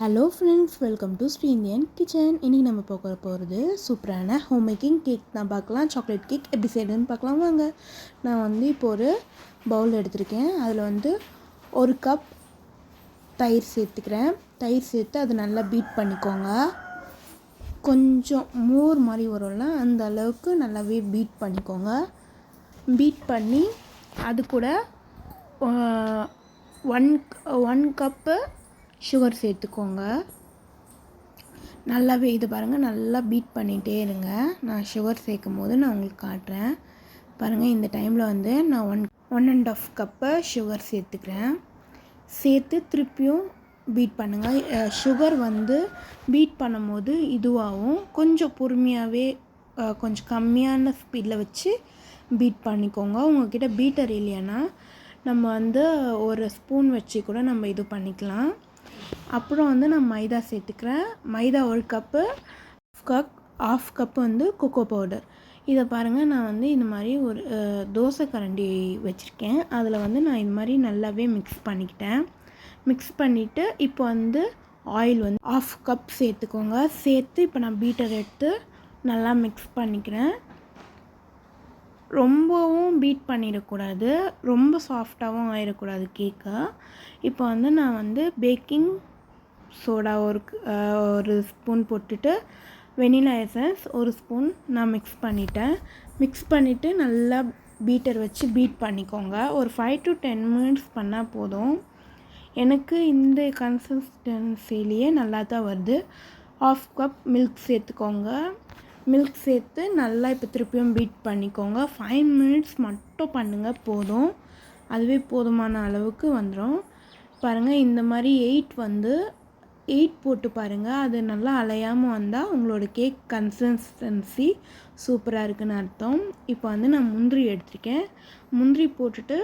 Hello friends welcome to Sri Indian kitchen இன்றைக்கி நம்ம பார்க்க போகிறது சூப்பரான ஹோம் மேக்கிங் கேக் தான் பார்க்கலாம் சாக்லேட் கேக் எப்படி செய்யறதுன்னு பார்க்கலாம். வாங்க நான் வந்து இப்போ ஒரு பவுல் எடுத்திருக்கேன். அதில் வந்து ஒரு கப் தயிர் சேர்த்துக்கிறேன். தயிர் சேர்த்து அதை நல்லா பீட் பண்ணிக்கோங்க. கொஞ்சம் மோர் மாதிரி வரும்ல அந்த அளவுக்கு நல்லாவே பீட் பண்ணிக்கோங்க. பீட் பண்ணி அது கூட ஒன் ஒன் கப்பு சுகர் சேர்த்துக்கோங்க. நல்லாவே இது பாருங்கள் நல்லா பீட் பண்ணிகிட்டே இருங்க. நான் சுகர் சேர்க்கும் போது நான் உங்களுக்கு காட்டுறேன். பாருங்கள் இந்த டைமில் வந்து நான் ஒன் ஒன் அண்ட் ஆஃப் கப்பை சுகர் சேர்த்துக்கிறேன். சேர்த்து திருப்பியும் பீட் பண்ணுங்கள் சுகர் வந்து பீட் பண்ணும்போது இதுவாகவும் கொஞ்சம் பொறுமையாகவே கொஞ்சம் கம்மியான ஸ்பீடில் வச்சு பீட் பண்ணிக்கோங்க. உங்கள்கிட்ட பீட்டர் இல்லையானா நம்ம வந்து ஒரு ஸ்பூன் வச்சு கூட நம்ம இது பண்ணிக்கலாம். அப்புறம் வந்து நான் மைதா சேர்த்துக்கிறேன். மைதா ஒரு கப்பு கப் ஆஃப் கப்பு வந்து கொக்கோ பவுடர் இதை பாருங்கள் நான் வந்து இந்த மாதிரி ஒரு தோசை கரண்டி வச்சுருக்கேன். அதில் வந்து நான் இந்த மாதிரி நல்லாவே மிக்ஸ் பண்ணிக்கிட்டேன். மிக்ஸ் பண்ணிவிட்டு இப்போ வந்து ஆயில் வந்து ஆஃப் கப் சேர்த்துக்கோங்க. சேர்த்து இப்போ நான் பீட்டர் எடுத்து நல்லா மிக்ஸ் பண்ணிக்கிறேன். ரொம்பவும் பீட் பண்ணிடக்கூடாது. ரொம்ப சாஃப்டாகவும் ஆயிடக்கூடாது கேக்கை இப்போ வந்து நான் வந்து பேக்கிங் சோடா ஒரு ஒரு ஸ்பூன் போட்டுட்டு வெனிலா எசன்ஸ் ஒரு ஸ்பூன் நான் மிக்ஸ் பண்ணிட்டேன். மிக்ஸ் பண்ணிவிட்டு நல்லா பீட்டர் வச்சு பீட் பண்ணிக்கோங்க. ஒரு ஃபைவ் டு டென் மினிட்ஸ் பண்ணால் போதும். எனக்கு இந்த கன்சிஸ்டன்சிலேயே நல்லா தான் வருது. ஆஃப் கப் மில்க் சேர்த்துக்கோங்க. மில்க் சேர்த்து நல்லா இப்போ திருப்பியும் பீட் பண்ணிக்கோங்க. ஃபைவ் மினிட்ஸ் மட்டும் பண்ணுங்கள் போதும். அதுவே போதுமான அளவுக்கு வந்துடும் பாருங்கள் இந்த மாதிரி எயிட் வந்து எயிட் போட்டு பாருங்கள் அது நல்லா அலையாமல் வந்தால் உங்களோட கேக் கன்சிஸ்டன்சி சூப்பராக இருக்குதுன்னு அர்த்தம். இப்போ வந்து நான் முந்திரி எடுத்திருக்கேன். முந்திரி போட்டுட்டு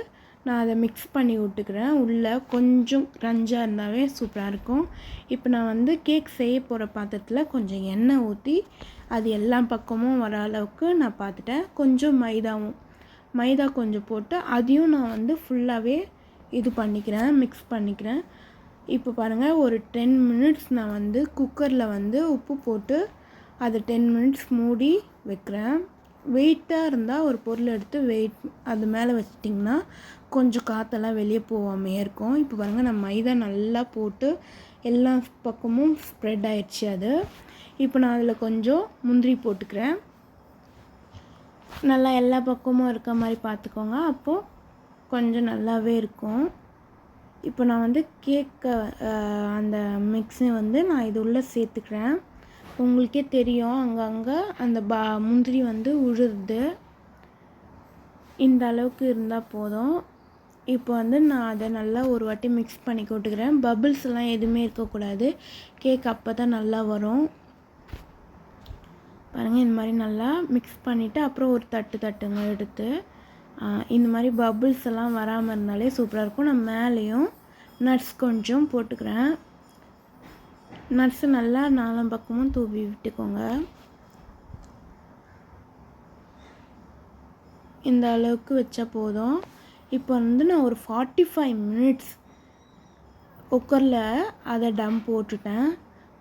நான் அதை மிக்ஸ் பண்ணி விட்டுக்கிறேன். உள்ளே கொஞ்சம் கிரஞ்சாக இருந்தாவே சூப்பராக இருக்கும். இப்போ நான் வந்து கேக் செய்ய போகிற பாத்திரத்தில் கொஞ்சம் எண்ணெய் ஊற்றி அது எல்லா பக்கமும் வர அளவுக்கு நான் பார்த்துட்டேன் கொஞ்சம் மைதாவும் மைதா கொஞ்சம் போட்டு அதையும் நான் வந்து ஃபுல்லாகவே இது பண்ணிக்கிறேன் மிக்ஸ் பண்ணிக்கிறேன். இப்போ பாருங்கள் ஒரு டென் மினிட்ஸ் நான் வந்து குக்கரில் வந்து உப்பு போட்டு அதை டென் மினிட்ஸ் மூடி வைக்கிறேன். வெயிட்டாக இருந்தால் ஒரு பொருள் எடுத்து வெயிட் அது மேலே வச்சிட்டிங்கன்னா கொஞ்சம் காற்றெல்லாம் வெளியே போகாமே இருக்கும். இப்போ பாருங்கள் நான் மைதா நல்லா போட்டு எல்லா பக்கமும் ஸ்ப்ரெட் ஆயிடுச்சு அது. இப்போ நான் அதில் கொஞ்சம் முந்திரி போட்டுக்கிறேன். நல்லா எல்லா பக்கமும் இருக்க மாதிரி பார்த்துக்கோங்க அப்போது கொஞ்சம் நல்லாவே இருக்கும். இப்போ நான் வந்து கேக்கை அந்த மிக்ஸை வந்து நான் இது உள்ளே சேர்த்துக்கிறேன். உங்களுக்கே தெரியும். அங்கங்கே அந்த பா முந்திரி வந்து உழுது இந்த அளவுக்கு இருந்தால் போதும். இப்போ வந்து நான் அதை நல்லா ஒரு வாட்டி மிக்ஸ் பண்ணி கொட்டுக்கிறேன் பபிள்ஸ்லாம் எதுவுமே இருக்கக்கூடாது. கேக் அப்போ தான் நல்லா வரும். பாருங்கள் இந்த மாதிரி நல்லா மிக்ஸ் பண்ணிவிட்டு அப்புறம் ஒரு தட்டு தட்டுங்க எடுத்து இந்த மாதிரி பபுள்ஸ் எல்லாம் வராமல் இருந்தாலே சூப்பராக இருக்கும். நான் மேலேயும் நட்ஸ் கொஞ்சம் போட்டுக்கிறேன். நர்ஸு நல்லா நாலாம் பக்கமும் தூவி விட்டுக்கோங்க. இந்த அளவுக்கு வச்சா போதும். இப்போ வந்து நான் ஒரு ஃபார்ட்டி ஃபைவ் மினிட்ஸ் குக்கரில் அதை டம் போட்டுட்டேன்.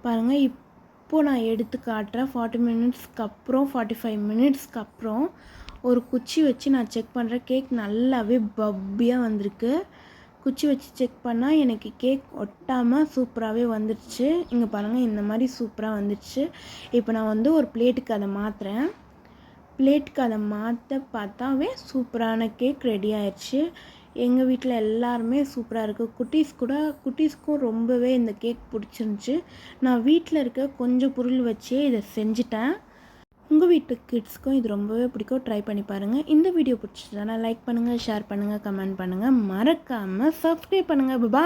பாருங்கள் இப்போது நான் எடுத்து காட்டுறேன். ஃபார்ட்டி மினிட்ஸ்க்கு அப்புறம் ஃபார்ட்டி ஃபைவ் மினிட்ஸ்க்கு அப்புறம் ஒரு குச்சி வச்சு நான் செக் பண்ணுறேன் கேக் நல்லாவே பப்பியாக வந்திருக்கு. குச்சி வச்சு செக் பண்ணால் எனக்கு கேக் ஒட்டாமல் சூப்பராகவே வந்துடுச்சு. இங்கே பாருங்கள் இந்த மாதிரி சூப்பராக வந்துடுச்சு. இப்போ நான் வந்து ஒரு பிளேட்டுக்கு அதை மாற்றுறேன் பிளேட்டுக்கு அதை மாற்ற பார்த்தாவே சூப்பரான கேக் ரெடி ஆயிடுச்சு எங்கள் வீட்டில் எல்லாருமே சூப்பராக இருக்குது குட்டீஸ் கூட குட்டீஸ்க்கும் ரொம்பவே இந்த கேக் பிடிச்சிருந்துச்சி. நான் வீட்டில் இருக்க கொஞ்சம் பொருள் வச்சே இதை செஞ்சுட்டேன். உங்கள் வீட்டு கிட்ஸ்க்கும் இது ரொம்பவே பிடிக்கும். ட்ரை பண்ணி பாருங்கள் இந்த வீடியோ பிடிச்சதுனா லைக் பண்ணுங்கள் ஷேர் பண்ணுங்கள் கமெண்ட் பண்ணுங்கள் மறக்காமல் சப்ஸ்கிரைப் பண்ணுங்கள் பா